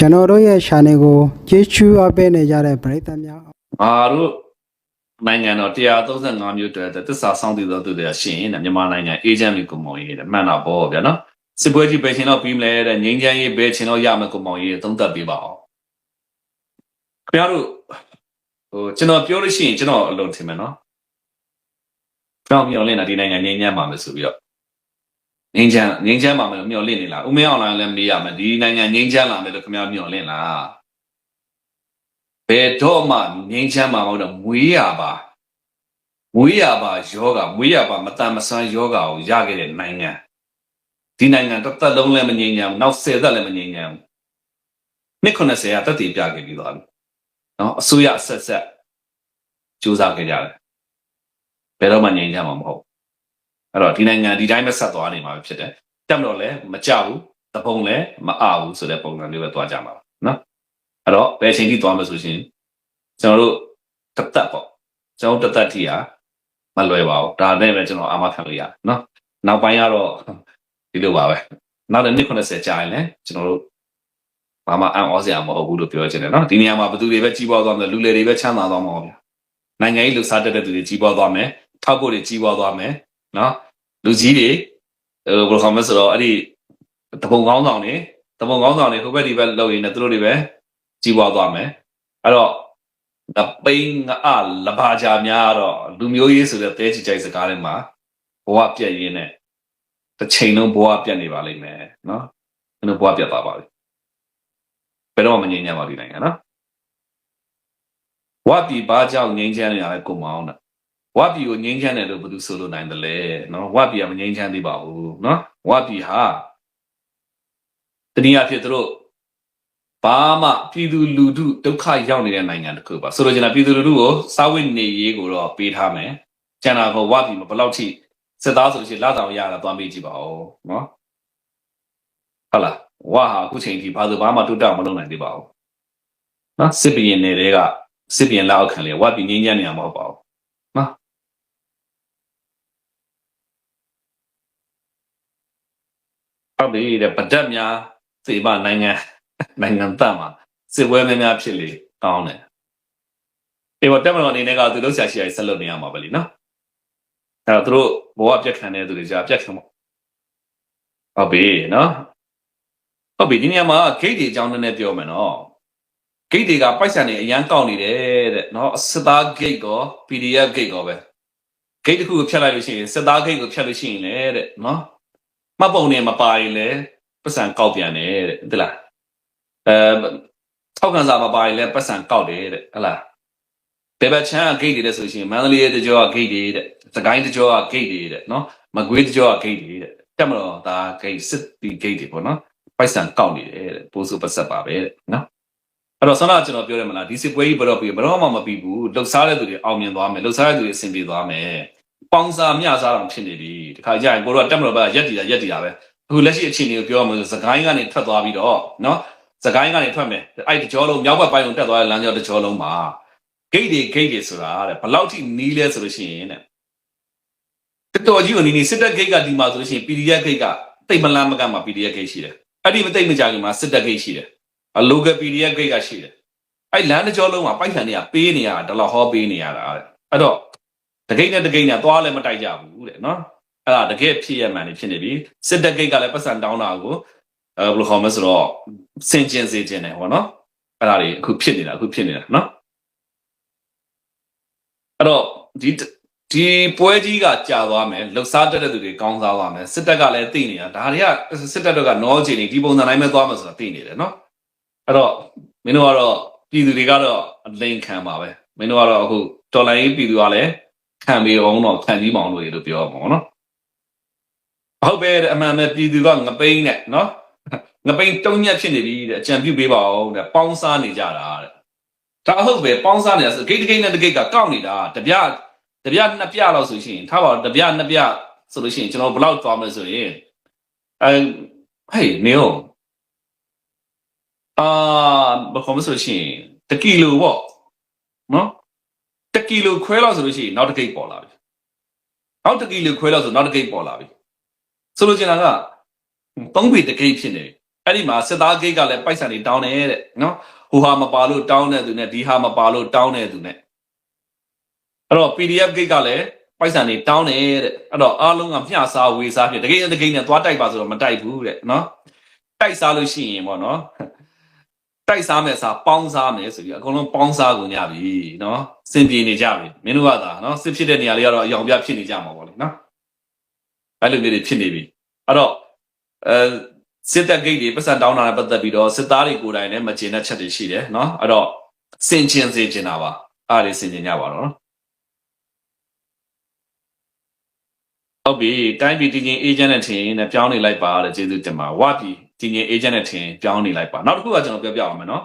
ကျွန်တော်တို့ရဲ့ channel ကိုကျေးဇူးအပ်ပေးနေကြတဲ့ပရိသတ်များငါတို့နိုင်ငံတော်135မျိုးတည်းတစ္ဆာစောင့်တည်သောသူတွေကရှင်တဲ့မြန်မာနိုင်ငံအေဂျင့်မျိုးကုမ္ပဏီတဲ့မှန်တော့ပေါ့ဗျာနော်စစ်ပွဲကြီးပဲချင်းတော့ပြီးမလဲတဲ့ငင်းချမ်းရေးပဲချင်းတော့ရမယ်ကုမ္ပဏီသုံးသပ်ပေးပါအောင်ခင်ဗျားတို့ဟိုကျွန်တော်ပြောလို့ရှိရင်ကျွန်တော်အလုပ်ထင်မယ်နော်ကျွန်တော်မျှော်လင့်တာဒီနိုင်ငံငြိမ်းချမ်းပါမယ်ဆိုပြီးတော့ ငြိမ်းချမ်းငြိမ်းချမ်းပါမယ်လို့မျှော်လင့်နေလားဦးမင်းအောင်လိုင်းလည်းမေးရမယ်ဒီနိုင်ငံငြိမ်းချမ်းလာမယ်လို့ခင်ဗျားမျှော်လင့်လားဘယ်တော့မှငင်းချမ်းမှာမဟုတ်တော့မွေးရပါမွေးရပါယောဂမွေးရပါမတန်မဆန်းယောဂကိုရခဲ့တဲ့နိုင်ငံဒီနိုင်ငံတစ်သက်လုံးလည်းမငြိမ်းချမ်းဘူးနောက်10သက်လည်းမငြိမ်းချမ်းဘူးနှစ်90ကတက်တည်ပြခဲ့ပြီးသွားပြီနော်အစိုးရအဆက်ဆက်စူးစမ်းခဲ့ကြတယ်ဘယ်တော့မှငြိမ်းချမ်းမှာမဟုတ် အဲ့တော့ဒီနိုင်ငံဒီတိုင်းပဲဆက်သွားနေမှာပဲဖြစ်တယ်တက်မလို့လည်းမကြဘူးတပုံလည်းမအားဘူးဆိုတဲ့ပုံစံမျိုးပဲသွားကြမှာပါနော်အဲ့တော့ဘယ်အချိန်ထိသွားမလဲဆိုရှင်ကျွန်တော်တို့တစ်သက်ပေါ့ကျွန်တော်တို့တစ်သက်ထိဟာမလွယ်ပါဘူးဒါနဲ့ပဲကျွန်တော်အာမခံလို့ရတယ်နော်နောက်ပိုင်းကတော့ဒီလိုပါပဲနောက်တစ်နှစ်90ကြာရင်လည်းကျွန်တော်တို့ဘာမှအံ့ဩစရာမဟုတ်ဘူးလို့ပြောချင်တယ်နော်ဒီနေရာမှာဘယ်သူတွေပဲကြီးပွားသွားမလဲလူလေတွေပဲချမ်းသာသွားမှာပါဗျာနိုင်ငံရေးလှူစားတက်တဲ့သူတွေကြီးပွားသွားမယ်ထောက်ဖို့တွေကြီးပွားသွားမယ် နော်လူကြီးတွေဟိုဘယ်လိုခေါ်မလဲဆိုတော့အဲ့ဒီတပုံကောင်းဆောင်တွေတပုံကောင်းဆောင်တွေဟိုဘက်ဒီဘက်လောက်ရင်းနဲ့သူတို့တွေပဲကြီးပွားသွားမယ်အဲ့တော့ငပိန်းငအလဘာကြများတော့လူမျိုးရေးဆိုတဲ့တဲချီကြိုက်စကားတွေမှာဘဝပြက်ရင်းနဲ့တစ်ချိန်လုံးဘဝပြက်နေပါလိမ့်မယ်နော်အဲ့လိုဘဝပြက်သွားပါလိမ့်ဘယ်တော့မှမငြိမ်းချမ်းပါဘူးနိုင်ငံနော်ဝါပြီဘာကြောင့်ငြိမ်းချမ်းနေရလဲကိုမောင်းတာ ဝါပြီကိုငြိမ်းချမ်းတယ်လို့ဘယ်သူဆိုလို့နိုင်တယ်လဲနော်ဝါပြီကမငြိမ်းချမ်းသေးပါဘူးနော်ဝါပြီဟာတနည်းအားဖြင့်သူတို့ဘာမှပြည်သူလူထုဒုက္ခရောက်နေတဲ့နိုင်ငံတစ်ခုပါဆိုလိုချင်တာပြည်သူလူထုကိုစားဝတ်နေရေးကိုတော့ပေးထားမယ်ကျန်တာကဝပြီမဘယ်လောက်ထိစစ်သားဆိုလို့ရှိရင်လာတောင်ရတာသွားမေးကြည့်ပါဦးနော်ဟုတ်လားဝါဟာအခုချိန်ထိဘာလို့ဘာမှတိုးတက်မလုပ်နိုင်သေးပါဘူးနော်စစ်ပရင်တွေကစစ်ပရင်လက်အောက်ခံလေဝပြီငင်းညံ့နေရမှာမဟုတ်ပါဘူး ဟုတ်ပြီတဲ့ဗဒတ်များစေမနိုင်ငံနိုင်ငံသားမှာစစ်ပွဲများများဖြစ်လေကောင်းတယ်။အေးတော့တက်မတော်အနေနဲ့ကသူတို့ဆရာရှိရဆက်လုပ်နေရမှာပဲလीနော်။အဲ့တော့သူတို့ဘဝပြတ်ခံတဲ့သူတွေじゃပြတ်ခံပေါ့။ဟုတ်ပြီနော်။ဟုတ်ပြီဒီနေရာမှာ gate တွေအကြောင်းနည်းနည်းပြောမယ်နော်။ gate တွေကပိုက်ဆံတွေအရန်ကောက်နေတယ်တဲ့နော်။စစ်သား gate ကော PDF gate ကောပဲ။ gate တစ်ခုကိုဖြတ်လိုက်လို့ရှိရင်စစ်သား gate ကိုဖြတ်လို့ရှိရင်လေတဲ့နော်။ မှတ်ပုံနဲ့မပါရင်လည်းပတ်စံကောက်ပြန်တယ်တဲ့ဟုတ်လား။အဲထောက်ကန်စာမပါရင်လည်းပတ်စံကောက်တယ်တဲ့ဟုတ်လားဘယ်ဘက်ချမ်းက gate တွေတဲ့ဆိုရှင်မန္တလေးရဲ့တကြောက gate တွေတဲ့စကိုင်းတကြောက gate တွေတဲ့နော်မကွေးတကြောက gate တွေတဲ့တက်မလို့ဒါ gate စစ်တီ gate တွေပေါ့နော်ပိုက်ဆံကောက်နေတယ်တဲ့ပိုးစုပတ်ဆက်ပါပဲတဲ့နော်အဲ့တော့ဆန္ဒကျွန်တော်ပြောရမလားဒီစစ်ပွဲကြီးဘယ်တော့ပြီးဘယ်တော့မှမပြီးဘူးလှုပ်ရှားတဲ့သူတွေအောင်မြင်သွားမယ်လှုပ်ရှားတဲ့သူတွေအဆင်ပြေသွားမယ် ပေါင်းစားမျှစားအောင်ဖြစ်နေပြီတခါကြာရင်ကိုတို့ကတက်မလို့ပဲရက်တီတာရက်တီတာပဲအခုလက်ရှိအခြေအနေကိုပြောရမှာဆိုစကိုင်းကနေထွက်သွားပြီးတော့နော်စကိုင်းကနေထွက်မယ်အဲ့ဒီကြောလုံးမြောက်ဘက်ပိုင်းကိုတက်သွားတဲ့လမ်းကြောတစ်ကြောလုံးမှာဂိတ်တွေဂိတ်တွေဆိုတာတဲ့ဘယ်လောက်ထိနီးလဲဆိုလို့ရှိရင်တဲ့တော်ကြီးကိုနီးနီးစစ်တပ်ဂိတ်ကဒီမှာဆိုလို့ရှိရင် PDF ဂိတ်ကတိတ်မလန်းမကမှာ PDF ဂိတ်ရှိတယ်အဲ့ဒီမတိတ်မကြခင်မှာစစ်တပ်ဂိတ်ရှိတယ်အ local PDF ဂိတ်ကရှိတယ်အဲ့လမ်းတစ်ကြောလုံးမှာပိုက်ဆံတွေကပေးနေရတာဒလဟောပေးနေရတာတဲ့အဲ့တော့ တကိတ်နဲ့တကိတ်နဲ့သွားလည်းမတိုက်ကြဘူးတဲ့နော်အဲ့ဒါတကယ်ဖြစ်ရမှန်နေဖြစ်နေပြီစစ်တပ်ဂိတ်ကလည်းပတ်စံတောင်းတာကိုအဲဘယ်လိုခေါ်မလဲဆိုတော့စင်ကျင်စေခြင်းတယ်ဟောနော်အဲ့ဒါတွေအခုဖြစ်နေတာအခုဖြစ်နေတာနော်အဲ့တော့ဒီဒီပွဲကြီးကကြာသွားမယ်လှုပ်ရှားတက်တဲ့သူတွေကောင်းစားသွားမယ်စစ်တပ်ကလည်းသိနေတာဒါတွေကစစ်တပ်တွေကနောချင်နေဒီပုံစံတိုင်းပဲသွားမှာဆိုတာသိနေတယ်နော်အဲ့တော့မင်းတို့ကတော့ပြည်သူတွေကတော့အလိန်ခံပါပဲမင်းတို့ကတော့အခုတော်လိုင်းရေးပြည်သူကလည်း ခံပြီးအောင်တော့ခံကြီးမောင်လို့ရလို့ပြောမှာပေါ့နော်ဟုတ်ပဲအမှန်ပဲပြည်သူကငပိန်းနဲ့နော်ငပိန်တုံးညက်ဖြစ်နေပြီတဲ့အကြံပြုပေးပါအောင်တဲ့ပေါင်းစားနေကြတာတဲ့ဒါအဟုတ်ပဲပေါင်းစားနေတာဆိုဂိတ်တဂိတ်နဲ့တဂိတ်ကကောက်နေတာတပြတပြနှစ်ပြလောက်ဆိုရှင်ထားပါတော့တပြနှစ်ပြဆိုလို့ရှိရင်ကျွန်တော်ဘယ်လောက်သွားမလဲဆိုရင်အဲဟေးနေရောအာဘာခေါ်မဆိုလို့ရှိရင်တကီလိုပေါ့နော်တ ကီလိုခွဲလောက်ဆိုလို့ရှိရင်နောက်တဂိတ်ပေါ်လာပြီနောက်တကီလိုခွဲလောက်ဆိုနောက်တဂိတ်ပေါ်လာပြီဆိုလို့ချင်တာကသုံးပေတကိတ်ဖြစ်နေပြီအဲ့ဒီမှာစစ်သားဂိတ်ကလည်းပိုက်ဆံတွေတောင်းတယ်တဲ့နော်ဟိုဟာမပါလို့တောင်းတဲ့သူနဲ့ဒီဟာမပါလို့တောင်းတဲ့သူနဲ့အဲ့တော့ PDF ဂိတ်ကလည်းပိုက်ဆံတွေတောင်းတယ်တဲ့အဲ့တော့အားလုံးကမျှစားဝေစားဖြစ်တကယ်တကယ်နဲ့သွားတိုက်ပါဆိုတော့မတိုက်ဘူးတဲ့နော်တိုက်စားလို့ရှိရင်ပေါ့နော် တိုက်စားမယ်စားပေါင်းစားမယ်ဆိုပြီးအကုန်လုံးပေါင်းစားကုန်ကြပြီနော်စင်ပြေနေကြပြီမင်းတို့ကသာနော်စစ်ဖြစ်တဲ့နေရာလေးကတော့အယောင်ပြဖြစ်နေကြမှာပေါ့လေနော်အဲ့လိုမျိုးတွေဖြစ်နေပြီအဲ့တော့အဲစစ်တပ်ဂိတ်တွေပတ်စံတောင်းတာနဲ့ပတ်သက်ပြီးတော့စစ်သားတွေကိုယ်တိုင်လည်းမကျေနပ်ချက်တွေရှိတယ်နော်အဲ့တော့စင်ကျင်စေချင်တာပါအားတွေစင်ကျင်ကြပါတော့နော်ဟုတ်ပြီတိုင်းပြည်တည်ငြိမ်အေဂျင့်နဲ့ထင်နဲ့ပြောင်းနေလိုက်ပါတဲ့ကျေးဇူးတင်ပါဝပြီ တည်ငြိမ်အေဂျင့်နဲ့ထင်ပြောင်းနေလိုက်ပါနောက်တစ်ခုကကျွန်တော်ပြောပြအောင်မယ်နော်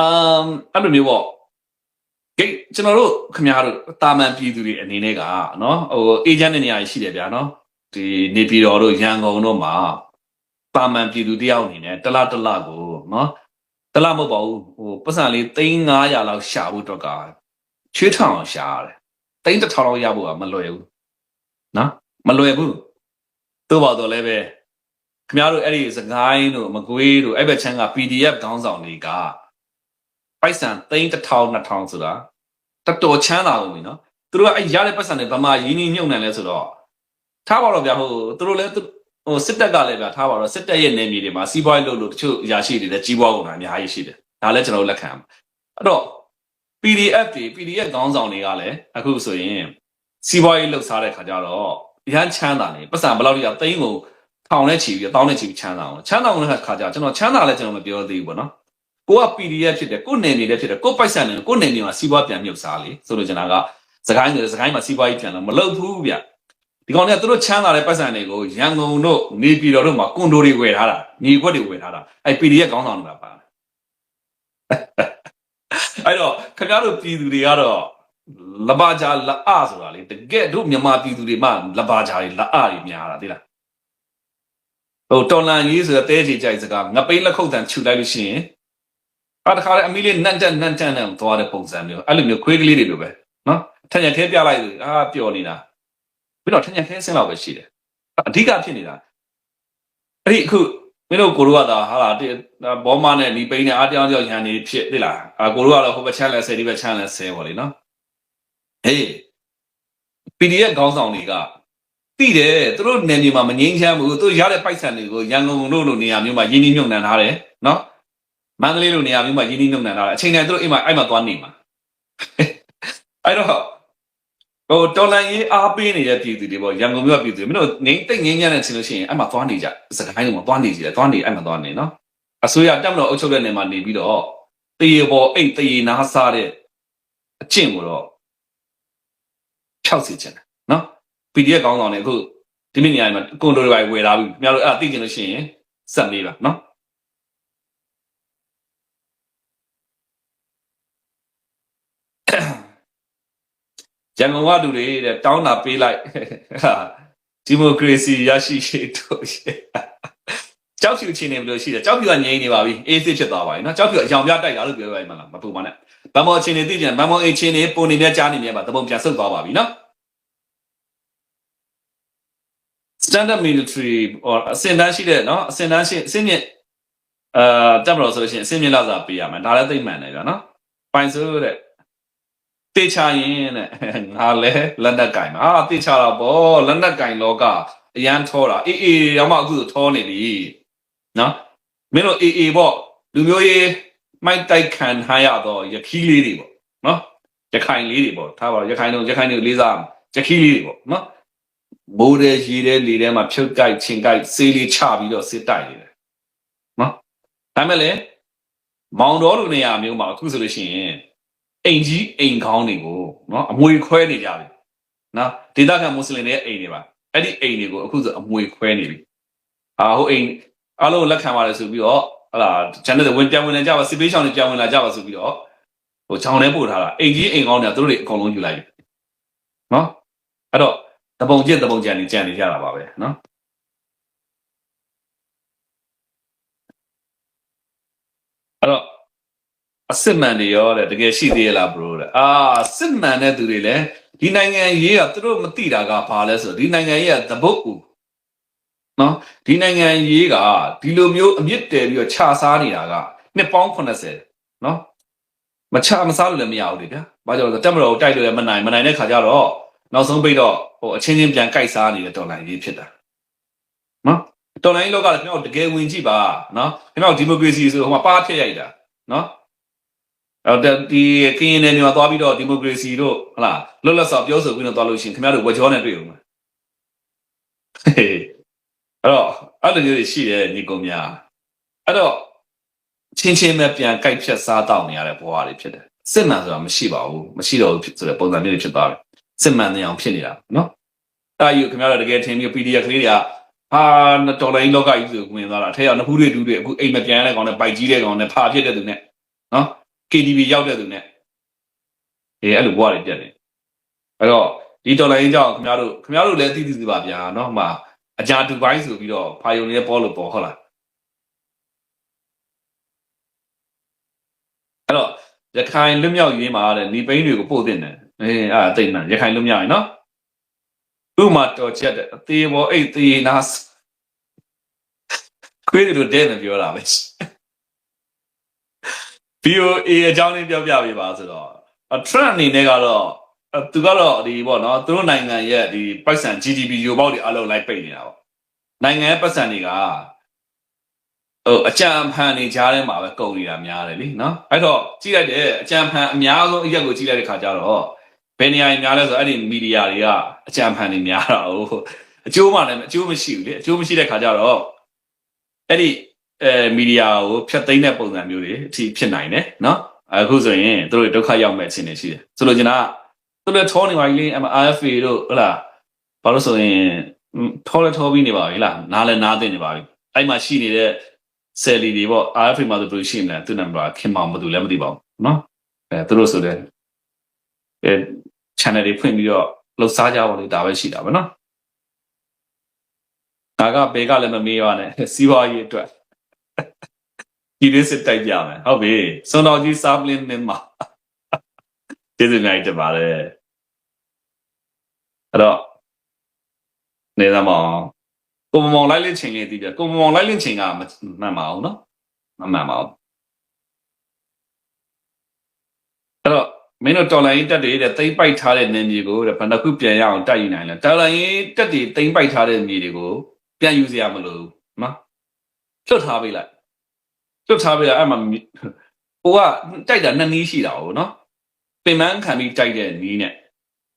အမ်အဲ့လိုမျိုးပေါ့ဂိတ်ကျွန်တော်တို့ခင်ဗျားတို့တာမန်ပြည်သူတွေအနေနဲ့ကနော်ဟိုအေဂျင့်တဲ့နေရာရှိတယ်ဗျာနော်ဒီနေပြည်တော်တို့ရန်ကုန်တို့မှာတာမန်ပြည်သူတယောက်အနေနဲ့တလားတလားကိုနော်တလားမဟုတ်ပါဘူးဟိုပတ်စံလေး3900လောက်ရှာဖို့အတွက်ကချွေးထောင်အောင်ရှာရတယ်3000လောက်ရဖို့ကမလွယ်ဘူးနော်မလွယ်ဘူးသို့ပါတော့လည်းပဲ ခင်ဗျားတို့အဲ့ဒီစကိုင်းတို့မကွေးတို့အဲ့ဘက်ချမ်းက PDF ခေါင်းဆောင်တွေကပိုက်ဆံ3000 2000ဆိုတာတော်တော်ချမ်းသာလို့ပြီနော်သူတို့ကအဲ့ရတဲ့ပတ်စံတွေဗမာရင်းနှီးမြုပ်နှံလဲဆိုတော့ထားပါတော့ဗျာဟိုသူတို့လည်းသူဟိုစစ်တပ်ကလည်းဗျာထားပါတော့စစ်တပ်ရဲ့နေမြေတွေမှာစီးပွားရေးလုပ်လို့တချို့အရာရှိတွေလည်းကြီးပွားကုန်တာအများကြီးရှိတယ်ဒါလည်းကျွန်တော်တို့လက်ခံရမှာအဲ့တော့ PDF တွေ PDF ခေါင်းဆောင်တွေကလည်းအခုဆိုရင်စီးပွားရေးလှုပ်ရှားတဲ့ခါကျတော့ရမ်းချမ်းသာနေပတ်စံဘယ်လောက်ကြီးကသိန်းကို ထောင်နဲ့ချီပြီးတောင်းနဲ့ချီပြီးချမ်းသာအောင်ချမ်းသာအောင်တဲ့ခါကျကျွန်တော်ချမ်းသာလဲကျွန်တော်မပြောသေးဘူးပေါ့နော်ကိုက PDF ဖြစ်တယ်ကိုနေနေလည်းဖြစ်တယ်ကိုပိုက်ဆံနေကိုနေနေမှာစီးပွားပြန်မြုပ်စားလေဆိုလို့ကျွန်တော်ကစကိုင်းဆိုစကိုင်းမှာစီးပွားရေးပြန်လို့မလုပ်ဘူးဗျဒီကောင်တွေကသူတို့ချမ်းသာတဲ့ပတ်စံတွေကိုရန်ကုန်တို့နေပြည်တော်တို့မှာကွန်ဒိုတွေဝယ်ထားတာညီခွက်တွေဝယ်ထားတာအဲ PDF ကောင်းဆောင်တွေကပါအဲ့တော့ခင်ဗျားတို့ပြည်သူတွေကတော့လဘာဂျာလအဆိုတာလေတကယ်တို့မြန်မာပြည်သူတွေမှလဘာဂျာတွေလအတွေများတာသိလား ဟိုတော်လန်ကြီးဆိုတဲ့တဲကြီးကြိုက်စကားငပိန်းလက်ခုပ်တန်ခြူလိုက်လို့ရှိရင်အားတခါလေအမီလေးနန့်တက်နန့်တက်နဲ့သွားတဲ့ပုံစံမျိုးအဲ့လိုမျိုးခွေးကလေးတွေလိုပဲနော်ထညက်ခဲပြလိုက်လို့အာပျော်နေတာပြီးတော့ထညက်ခဲဆင်းလောက်ပဲရှိတယ်အဓိကဖြစ်နေတာအဲ့ဒီအခုမင်းတို့ကိုတို့ကသာဟာလာဘောမနဲ့ဒီပိန်းနဲ့အားတယောက်တယောက်ရန်နေဖြစ်သိလားအာကိုတို့ကတော့ဟိုဘက်ချမ်းလဲဆယ်ဒီဘက်ချမ်းလဲဆယ်ပါလေနော်ဟေး PDF ခေါင်းဆောင်တွေက တိတယ်သူတို့နယ်မြေမှာမငြိမ်းချမ်းဘူးသူတို့ရတဲ့ပိုက်ဆံတွေကိုရန်ကုန်တို့လိုနေရာမျိုးမှာရင်းနှီးမြှုပ်နှံထားတယ်နော်မန္တလေးလိုနေရာမျိုးမှာရင်းနှီးမြှုပ်နှံထားတယ်အချိန်တိုင်းသူတို့အိမ်မှာအဲ့မှာသွားနေမှာအဲ့တော့ဟိုတော်လန်ရေးအားပေးနေတဲ့ပြည်သူတွေပေါ့ရန်ကုန်မြို့ကပြည်သူတွေမင်းတို့ငိမ့်တိတ်ငိမ့်ညံ့တဲ့ချင်းလို့ရှိရင်အဲ့မှာသွားနေကြစကိုင်းလုံးမှာသွားနေကြတယ်သွားနေအဲ့မှာသွားနေနော်အစိုးရတက်မလို့အုပ်ချုပ်တဲ့နေရာမှာနေပြီးတော့တရေပေါ်အိတ်တရေနားစားတဲ့အကျင့်ကိုတော့ဖြောက်စီချင်တယ်နော် PDF ကောင်းဆောင်နေအခုဒီနေ့နေရာမှာကွန်ဒိုတွေပဲဝယ်လာပြီခင်ဗျားတို့အဲ့ဒါသိချင်လို့ရှိရင်စက်မေးပါနော်ရန်ကုန်ကလူတွေတဲ့တောင်းတာပေးလိုက်ဟာဒီမိုကရေစီရရှိရှိတို့ရှိကြောက်ဖြူချင်းနေဘယ်လိုရှိတယ်ကြောက်ဖြူကငြိမ်းနေပါပြီအေးစစ်ဖြစ်သွားပါပြီနော်ကြောက်ဖြူအယောင်ပြတိုက်တာလို့ပြောရမှာလားမပူပါနဲ့ဗမောချင်းနေသိကြဗမောအချင်းနေပုံနေမြကြားနေမြပါတပုံပြန်ဆုတ်သွားပါပြီနော် standard military or အစင်တန်းရှိတဲ့เนาะအစင်တန်းရှိအစင်မြင့်အာတက်မလို့ဆိုလို့ရှိရင်အစင်မြင့်လောက်စာပေးရမယ်ဒါလည်းသိမှန်တယ်ဗျာเนาะပိုင်စိုးတဲ့တေချာရင်တဲ့ငါလဲလက်နက်ကင်မှာအာတေချာတော့ဗောလက်နက်ကင်လောကအရန်ထောတာအေးအေးရောမအခုဆိုထောနေပြီเนาะမင်းတို့အေးအေးပေါ့လူမျိုးရေးမိုက်တိုက်ခံထားရတော့ရခီးလေးတွေပေါ့เนาะရခိုင်လေးတွေပေါ့ထားပါတော့ရခိုင်တို့ရခိုင်တို့လေးစားရခီးလေးတွေပေါ့เนาะ မိုးတဲ့ရေတဲ့လေထဲမှာဖြုတ်ကြိုက်ချင်းကြိုက်စေးလေးချပြီးတော့စစ်တိုက်နေတယ်နော်ဒါမဲ့လေမောင်တော်လူနေရာမျိုးမှာအခုဆိုလို့ရှိရင်အိမ်ကြီးအိမ်ကောင်းတွေကိုနော်အမွေခွဲနေကြပြီနော်ဒေသခံမွတ်စလင်တွေရဲ့အိမ်တွေပါအဲ့ဒီအိမ်တွေကိုအခုဆိုအမွေခွဲနေပြီအာဟိုအိမ်အားလုံးလက်ခံပါတယ်ဆိုပြီးတော့ဟလာဂျန်တဲ့ဝင်ပြန်ဝင်လာကြပါစစ်ပေးချောင်းတွေပြန်ဝင်လာကြပါဆိုပြီးတော့ဟိုချောင်းထဲပို့ထားတာအိမ်ကြီးအိမ်ကောင်းတွေကသူတို့တွေအကုန်လုံးယူလိုက်ပြီနော်အဲ့တော့ တပုံကျင့်တပုံကြံနေကြံနေကြတာပါပဲနော်အဲ့တော့အစစ်မှန်တွေရောတဲ့တကယ်ရှိသေးလားဘရိုတဲ့အာစစ်မှန်တဲ့သူတွေလည်းဒီနိုင်ငံရေးကသူတို့မသိတာကဘာလဲဆိုတော့ဒီနိုင်ငံရေးကသဘုတ်ကူနော်ဒီနိုင်ငံရေးကဒီလိုမျိုးအမြင့်တယ်ပြီးတော့ခြာစားနေတာကနှစ်ပေါင်း80နော်မခြာမစားလို့လည်းမရဘူးလေဗျာ။ဘာကြောင့်လဲဆိုတော့တက်မတော်ကိုတိုက်လို့လည်းမနိုင်မနိုင်တဲ့ခါကျတော့ နောက်ဆုံးပိတ်တော့ဟိုအချင်းချင်းပြန်ကြိုက်စားနေတဲ့တော်လိုင်းရေးဖြစ်တာနော်တော်လိုင်းလောကလည်းခင်ဗျားတို့တကယ်ဝင်ကြည့်ပါနော်ခင်ဗျားတို့ဒီမိုကရေစီဆိုဟိုမှာပါဖြစ်ရိုက်တာနော်အဲ့တော့ဒီကင်းနေနေမှာသွားပြီးတော့ဒီမိုကရေစီတို့ဟလာလွတ်လပ်စွာပြောဆိုပြီးတော့သွားလို့ရှိရင်ခင်ဗျားတို့ဝက်ကြောနဲ့တွေ့ဦးမှာဟေးအဲ့တော့အဲ့လိုမျိုးတွေရှိတယ်ညီကောင်များအဲ့တော့ချင်းချင်းပဲပြန်ကြိုက်ဖြတ်စားတောက်နေရတဲ့ဘဝတွေဖြစ်တယ်စစ်မှန်ဆိုတာမရှိပါဘူးမရှိတော့ဘူးဆိုတဲ့ပုံစံမျိုးတွေဖြစ်သွားတယ် စစ်မှန်နေအောင်ဖြစ်နေတာနော်အဲ့ဒါယူခင်ဗျားတို့တကယ်ထင်ပြီး PDF ကလေးတွေကဟာတော်လိုင်းလောကကြီးဆိုဝင်သွားတာအထက်ကနဖူးတွေတူတွေအခုအိမ်မပြန်ရတဲ့ကောင်နဲ့ပိုက်ကြီးတဲ့ကောင်နဲ့ဖာဖြစ်တဲ့သူနဲ့နော် KTV ရောက်တဲ့သူနဲ့အေးအဲ့လိုဘဝတွေပြတ်တယ်အဲ့တော့ဒီတော်လိုင်းကြောင့်ခင်ဗျားတို့ခင်ဗျားတို့လည်းသိသိသိပါဗျာနော်ဟိုမှာအကြာတူပိုင်းဆိုပြီးတော့ဖာယုံလေးပေါ်လို့ပေါ်ဟုတ်လားအဲ့တော့ရခိုင်လွတ်မြောက်ရေးမှာတဲ့ဒီပိန်းတွေကိုပို့တင်တယ် အေးအဲ့ဒါသိနေရခိုင်လွတ်မြောက်ရင်နော်ဥမာတော်ချက်တဲ့အသေးဘောအိတ်သေးနာစခွေးတွေလိုတဲ့နေပြောတာပဲ BOA အကြောင်းလေးပြောပြပေးပါဆိုတော့အ trend အနေနဲ့ကတော့အသူကတော့ဒီပေါ့နော်သူတို့နိုင်ငံရဲ့ဒီပိုက်ဆံ GDP ရိုပေါက်တွေအလုံးလိုက်ပိတ်နေတာပေါ့နိုင်ငံရဲ့ပတ်စံတွေကဟိုအကြံဖန်နေကြားထဲမှာပဲကုန်နေတာများတယ်လीနော်အဲ့တော့ကြည့်လိုက်တယ်အကြံဖန်အများဆုံးအရက်ကိုကြည့်လိုက်တဲ့ခါကျတော့ ဘယ်နေရာများလဲဆိုတော့အဲ့ဒီမီဒီယာတွေကအကြံဖန်တွေများတာ哦အကျိုးမှလည်းအကျိုးမရှိဘူးလေအကျိုးမရှိတဲ့ခါကျတော့အဲ့ဒီအဲမီဒီယာကိုဖျက်သိမ်းတဲ့ပုံစံမျိုးတွေအထိဖြစ်နိုင်တယ်နော်အခုဆိုရင်တို့တွေဒုက္ခရောက်မဲ့အခြေအနေရှိတယ်ဆိုလိုချင်တာကတို့လည်းထောနေပါကြီးလေ MRFA တို့ဟုတ်လားဘာလို့ဆိုရင်ထောလည်းထောပြီးနေပါပြီလားနားလည်းနားသိနေပါပြီအဲ့မှာရှိနေတဲ့ဆယ်လီတွေပေါ့ RFA မှာဆိုဘယ်လိုရှိနေလဲသူ့နံပါတ်ခင်မောင်မသူလည်းမသိပါဘူးနော်အဲတို့ဆိုတဲ့အဲ channel တွေဖွင့်ပြီးတော့လှုပ်ရှားကြပါလို့ဒါပဲရှိတာပဲเนาะဒါကဘေကလည်းမမေးပါနဲ့စီးပွားရေးအတွက် ဒီလေးစစ်တိုက်ပြမယ်ဟုတ်ပြီစွန်တော်ကြီးစားပလင်းမင်းမကျေးဇူးများတင်ပါတယ်အဲ့တော့နေသမအောင်ကိုမမောင်လိုက်လင်းချိန်လေးတည်ပြကိုမမောင်လိုက်လင်းချိန်ကမမှန်ပါဘူးနော်မမှန်ပါဘူးအဲ့တော့ မင်းတို့တော်လိုင်းတက်တွေတဲ့တိမ့်ပိုက်ထားတဲ့နေမြေကိုတဲ့ဘယ်နှခုပြန်ရအောင်တိုက်ယူနိုင်လဲတော်လိုင်းတက်တွေတိမ့်ပိုက်ထားတဲ့မြေတွေကိုပြန်ယူစရာမလိုဘူးနော်လွတ်ထားပေးလိုက်လွတ်ထားပြရအဲ့မှာဟိုကတိုက်တာနှစ်နည်းရှိတာဟုတ်နော်ပင်မခံပြီးတိုက်တဲ့နည်းနဲ့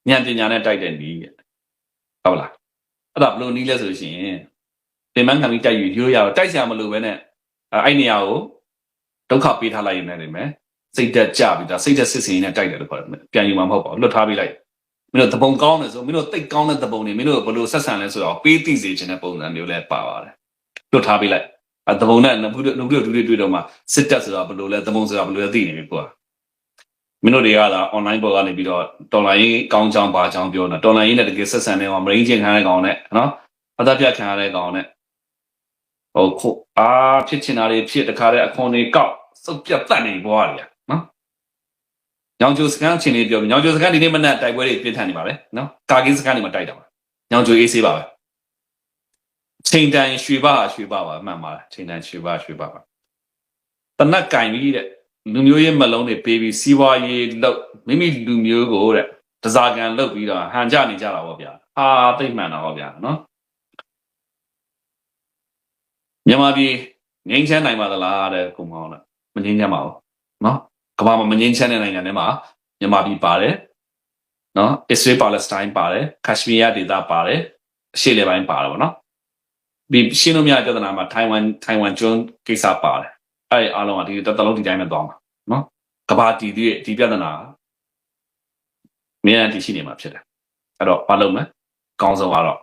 ဉာဏ်ပညာနဲ့တိုက်တဲ့နည်းဟုတ်လားအဲ့ဒါဘယ်လိုနည်းလဲဆိုရှင်ပင်မခံပြီးတိုက်ယူရိုးရအောင်တိုက်ဆရာမလို့ပဲနဲ့အဲ့နေရာကိုဒုက္ခပေးထားလိုက်ရင်လည်းနေမယ် စိတ်သက်ကြပြီးဒါစိတ်သက်စစ်စင်နဲ့တိုက်တယ်လို့ခေါ်တယ်ပြန်ယူမှာမဟုတ်ပါဘူးလွတ်ထားပေးလိုက်မင်းတို့တပုံကောင်းတယ်ဆိုမင်းတို့တိတ်ကောင်းတဲ့တပုံတွေမင်းတို့ဘယ်လိုဆက်ဆံလဲဆိုတော့ပေးသိစေခြင်းတဲ့ပုံစံမျိုးလဲပါပါတယ်လွတ်ထားပေးလိုက်အတဘုံနဲ့နဘူးနဘူးတို့တွေ့တွေ့တော့မှစစ်တက်ဆိုတာဘယ်လိုလဲတဘုံဆိုတာဘယ်လိုလဲသိနေပြီကွာမင်းတို့တွေကလာ online ပေါ်ကနေပြီးတော့တော်လိုင်းကောင်းချောင်းပါချောင်းပြောနေတာတော်လိုင်းနဲ့တကယ်ဆက်ဆံနေမှာမရင်းချင်းခံရတဲ့ကောင်နဲ့နော်အသက်ပြတ်ခံရတဲ့ကောင်နဲ့ဟိုခုအာဖြစ်ချင်တာတွေဖြစ်တခါတည်းအခွန်တွေကောက်စုပ်ပြတ်တတ်နေဘွားတွေက နော်ညောင်ကျိုစကန်ချင်းလေးပြောညောင်ကျိုစကန်ဒီနေ့မနက်တိုက်ပွဲတွေပြင်းထန်နေပါပဲနော်ကာကင်းစကန်တွေမှာတိုက်တာပါညောင်ကျိုအေးဆေးပါပဲချိန်တန်ရွှေပါရွှေပါပါအမှန်ပါချိန်တန်ရွှေပါရွှေပါပါတနက်ကင်ပြီးတဲ့လူမျိုးရေးမလုံးတွေပေးပြီးစီးပွားရေးလောက်မိမိလူမျိုးကိုတဲ့တစားကန်လောက်ပြီးတော့ဟန်ကြနေကြတာပေါ့ဗျာဟာသိမ့်မှန်တာပေါ့ဗျာနော်မြန်မာပြည်ငိမ့်ချမ်းနိုင်ပါသလားတဲ့ကိုမောင်လားမငိမ့်ချမ်းပါဘူးနော် ကမ္ဘာမှာမငိမ့်ချမ်းတဲ့နိုင်ငံတွေမှာမြန်မာပြည်ပါတယ်နော်အစ္စရေးပါလက်စတိုင်းပါတယ်ကက်ရှမီးယားဒေသပါတယ်အရှေ့လေပိုင်းပါတယ်ပေါ့နော်ဒီရှင်းလို့မရတဲ့ပြဿနာမှာထိုင်ဝမ်ထိုင်ဝမ်ကျွန်းကိစ္စပါတယ်အဲ့ဒီအားလုံးကဒီတစ်တလုံးဒီတိုင်းပဲသွားမှာနော်ကဘာတီဒီဒီပြဿနာမြန်တီရှိနေမှာဖြစ်တယ်အဲ့တော့ဘာလုပ်မလဲအကောင်းဆုံးကတော့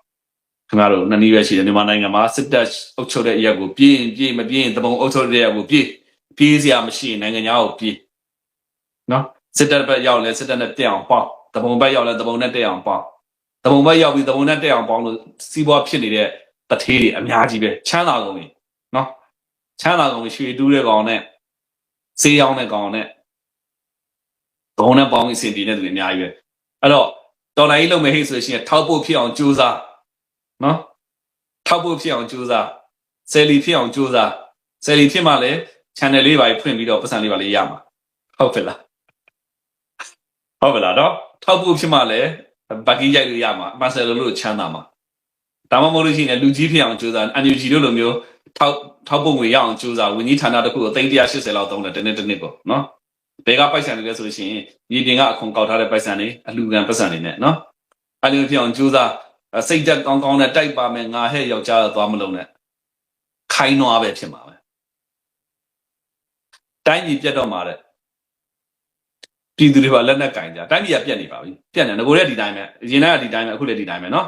ခင်ဗျားတို့နှစ်နည်းပဲရှိတယ်မြန်မာနိုင်ငံမှာစစ်တပ်အုပ်ချုပ်တဲ့အရက်ကိုပြေးရင်ပြေးမပြေးရင်တပုံအုပ်ချုပ်တဲ့အရက်ကိုပြေးပြေးစရာမရှိရင်နိုင်ငံသားကိုပြေး နော်စစ်တပ်ဘက်ရောက်လဲစစ်တပ်နဲ့တက်အောင်ပေါင်းတပုံဘက်ရောက်လဲတပုံနဲ့တက်အောင်ပေါင်းတပုံဘက်ရောက်ပြီးတပုံနဲ့တက်အောင်ပေါင်းလို့စီးပွားဖြစ်နေတဲ့တထေးတွေအများကြီးပဲချမ်းသာကုန်ပြီနော်ချမ်းသာကုန်ပြီရွှေတူးတဲ့ကောင်နဲ့စေးရောင်းတဲ့ကောင်နဲ့ဘုံနဲ့ပေါင်းပြီးစင်တည်တဲ့သူတွေအများကြီးပဲအဲ့တော့တော်လိုင်းကြီးလုံးမဲ့ဟိတ်ဆိုလို့ရှိရင်ထောက်ဖို့ဖြစ်အောင်ကြိုးစားနော်ထောက်ဖို့ဖြစ်အောင်ကြိုးစားဆယ်လီဖြစ်အောင်ကြိုးစားဆယ်လီဖြစ်မှလည်း channel လေးပါဖွင့်ပြီးတော့ပတ်စံလေးပါလေးရမှာဟုတ်ပြီလား ဟုတ်ပြီလားတော့ထောက်ဖို့ဖြစ်မှလည်းဘက်ကီးရိုက်လို့ရမှာပါဆယ်လိုလို့ချမ်းသာမှာဒါမှမဟုတ်လို့ရှိရင်လူကြီးဖြစ်အောင်ကြိုးစား NUG တို့လိုမျိုးထောက်ထောက်ဖို့ငွေရအောင်ကြိုးစားဝင်ကြီးဌာနတစ်ခုကို380လောက်သုံးတယ်တစ်နေ့တစ်နေ့ပေါ့နော်ဘယ်ကပိုက်ဆံတွေလဲဆိုလို့ရှိရင်မြေပြင်ကအခွန်ကောက်ထားတဲ့ပိုက်ဆံတွေအလှူခံပိုက်ဆံတွေနဲ့နော်အဲ့လိုဖြစ်အောင်ကြိုးစားစိတ်သက်ကောင်းကောင်းနဲ့တိုက်ပါမယ်ငါဟဲ့ယောက်ျားတော့သွားမလုံးနဲ့ခိုင်းတော့ပဲဖြစ်မှာပဲတိုင်းပြည်ပြတ်တော့မှာတဲ့ ပြည်သူတွေကလက်နက်ကင်ကြတိုင်းပြည်ကပြတ်နေပါပြီပြတ်နေငကိုရက်ဒီတိုင်းပဲအရင်ကဒီတိုင်းပဲအခုလည်းဒီတိုင်းပဲနော်